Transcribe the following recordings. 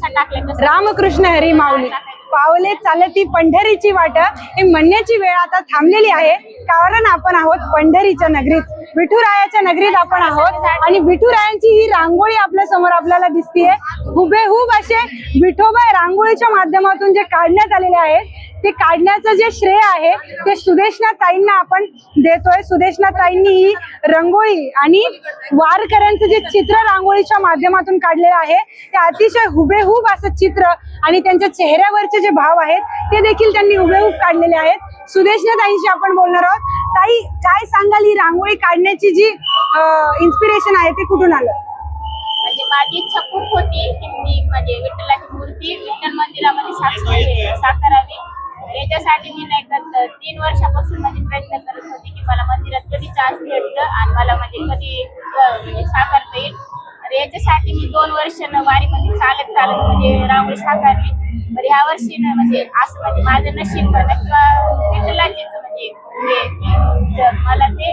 रामकृष्ण हरी माऊली. पावले चालती पंढरीची वाट हे म्हणण्याची वेळ आता थांबलेली आहे. कारण आपण आहोत पंढरीच्या नगरीत. विठुरायाच्या नगरीत आपण आहोत. आणि विठुरायांची ही रांगोळी आपल्यासमोर आपल्याला दिसतीये. हुबेहूब असे विठोबा रांगोळीच्या माध्यमातून जे काढण्यात आलेले आहेत ते काढण्याचं जे श्रेय आहे ते सुदेशना ताईंना आपण देतोय. सुदेशना ताईंनी ही रंगोळी आणि वारकऱ्यांचं जे चित्र रांगोळीच्या माध्यमातून काढलेलं आहे ते अतिशय हुबेहूब असं चित्र आणि त्यांच्या चेहऱ्यावरचे जे भाव आहेत ते देखील त्यांनी हुबेहूब काढलेले आहेत. सुदेशना ताईंशी आपण बोलणार आहोत. ताई काय सांगाल ही रांगोळी काढण्याची जी इन्स्पिरेशन आहे ते कुठून आलं? म्हणजे माझी इच्छा खूप होती की मी म्हणजे याच्यासाठी मी नाही करत. तीन वर्षापासून म्हणजे प्रयत्न करत होते की मला मंदिरात कधी चान्स भेटलं आणि मला म्हणजे कधी म्हणजे साकारता येईल. तर याच्यासाठी मी दोन वर्ष वारीमध्ये चालत चालत म्हणजे रांगोळी साकारली. तर ह्या वर्षी ना म्हणजे असं म्हणजे माझं नशीब झालं किंवा विठ्ठलाचीच म्हणजे तर मला ते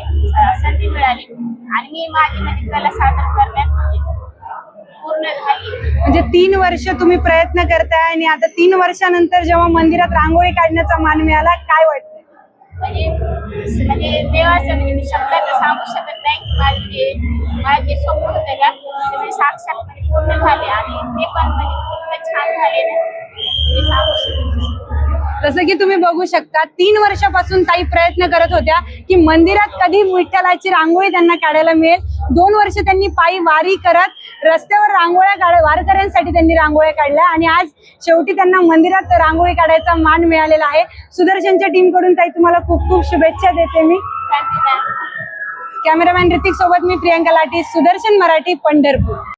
संधी मिळाली. आणि मी माझी म्हणजे कला सादर करण्यात पूर्ण झाली. म्हणजे तीन वर्ष तुम्ही प्रयत्न करताय आणि आता तीन वर्षानंतर जेव्हा मंदिरात रांगोळी काढण्याचा मान मिळाला काय वाटतं म्हणजे म्हणजे देवाचं म्हणजे मी शब्दात सांगू शकत नाही की माझे माझे स्वप्न होते का? ते म्हणजे साक्षात म्हणजे पूर्ण झाले आणि ते पण म्हणजे पूर्ण छान झाले. ना सांगू शकत नाही. जसं की तुम्ही बघू शकता तीन वर्षापासून ताई प्रयत्न करत होत्या की मंदिरात कधी विठ्ठलाची रांगोळी त्यांना काढायला मिळेल दोन वर्ष त्यांनी पायी वारी करत रस्त्यावर रांगोळ्या काढ वारकऱ्यांसाठी त्यांनी रांगोळ्या काढल्या आणि आज शेवटी त्यांना मंदिरात रांगोळी काढायचा मान मिळालेला आहे. सुदर्शनच्या टीमकडून ताई तुम्हाला खूप खूप शुभेच्छा देते मी. कॅमेरामॅन ऋतिक सोबत मी प्रियंका लाटी सुदर्शन मराठी पंढरपूर.